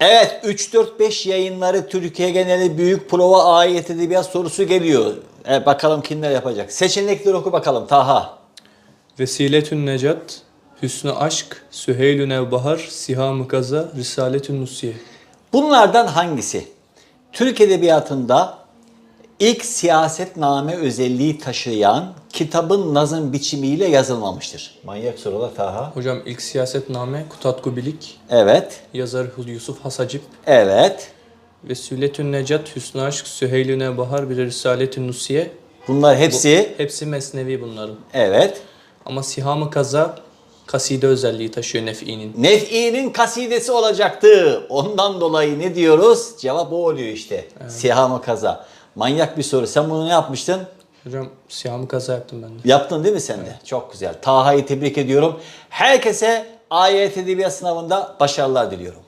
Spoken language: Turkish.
Evet 3-4-5 yayınları Türkiye geneli büyük prova ayet edebiyat sorusu geliyor. Evet, bakalım kimler yapacak. Seçenekleri oku bakalım Taha. Vesiletün Necat, Hüsnü Aşk, Süheylü Nevbahar, Siham-ı Gaza, Risaletün Nusiye. Bunlardan hangisi? Türk Edebiyatı'nda ilk siyasetname özelliği taşıyan kitabın nazım biçimiyle yazılmamıştır. Manyak sorular Taha. Hocam ilk siyasetname Kutat Gubilik, Evet, yazar Yusuf Hasacip, evet. Vesiletün Necat, Hüsnü Aşk, Süheylü Nevbahar, bir Risaletün Nusiye. Bunlar hepsi, Hepsi mesnevi bunların. evet. Ama Siham-ı Gaza kaside özelliği taşıyor Nef'i'nin. Nef'i'nin kasidesi olacaktı. Ondan dolayı ne diyoruz? Cevap o oluyor işte. Siham-ı kaza. Manyak bir soru. Sen bunu ne yapmıştın? Hocam Siham-ı Gaza yaptım ben de. Yaptın değil mi sen de? Çok güzel. Taha'yı tebrik ediyorum. Herkese ayet edebiyat sınavında başarılar diliyorum.